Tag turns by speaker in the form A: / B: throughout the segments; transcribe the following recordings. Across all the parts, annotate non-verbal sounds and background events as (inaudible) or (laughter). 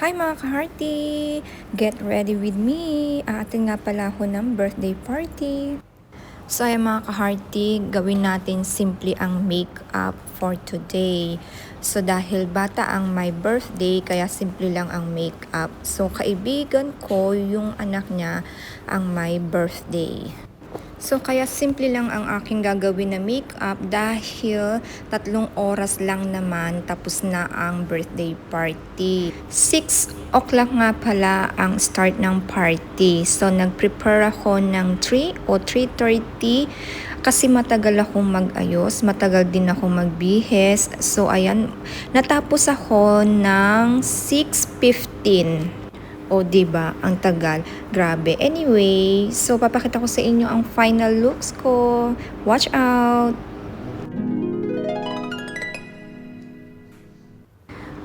A: Hi mga ka-hearty! Get ready with me! Aatin nga pala ako ng birthday party. So ayan mga ka-hearty, gawin natin simply ang makeup for today. So dahil bata ang my birthday, kaya simple lang ang makeup. So kaibigan ko, yung anak niya, ang my birthday. So kaya simple lang ang aking gagawin na makeup dahil tatlong oras lang naman tapos na ang birthday party. 6 o'clock nga pala ang start ng party. So nag-prepare ako ng 3 o 3.30 kasi matagal akong mag-ayos, matagal din ako magbihis. So ayan, natapos ako ng 6.15. O, ba Ang tagal. Grabe. Anyway, so papakita ko sa inyo ang final looks ko. Watch out!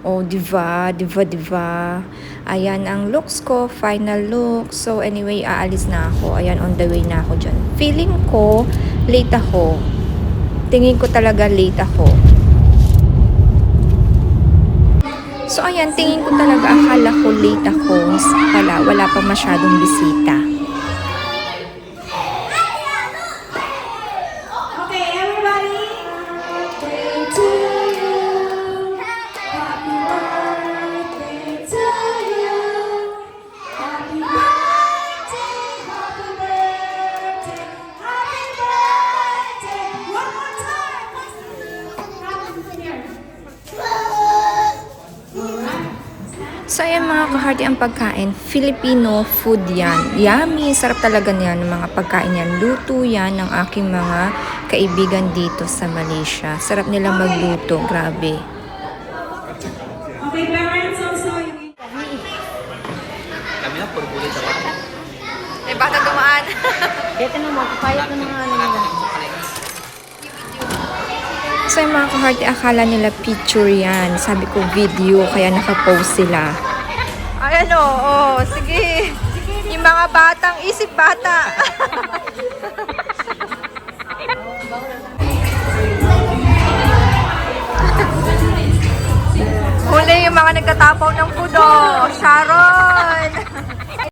A: Oh, diva, diva, diva. Ayan ang looks ko, final look. So anyway, aalis na ako. Ayan, on the way na ako dyan. Feeling ko, late ako. Tingin ko talaga late ako. So ayan, tingin ko talaga akala ko late ako. Pala, wala pa masyadong bisita. So ayan mga kaharti ang pagkain, Filipino food yan. Yummy, sarap talaga niyan ng mga pagkain yan. Luto yan ng aking mga kaibigan dito sa Malaysia. Sarap nila magluto, grabe.
B: Okay, parents also. you
C: Kami na, puro bulit ako.
A: Eh, bata dumaan. (laughs)
D: Dito na mo, papayat na mga ano nila.
A: Yung mga kaharti, akala nila picture yan. Sabi ko video, kaya nakapost sila. Ayan o, oh, sige. Yung mga batang isip bata. Huli yung mga nagtatapaw ng pudo. Sharon!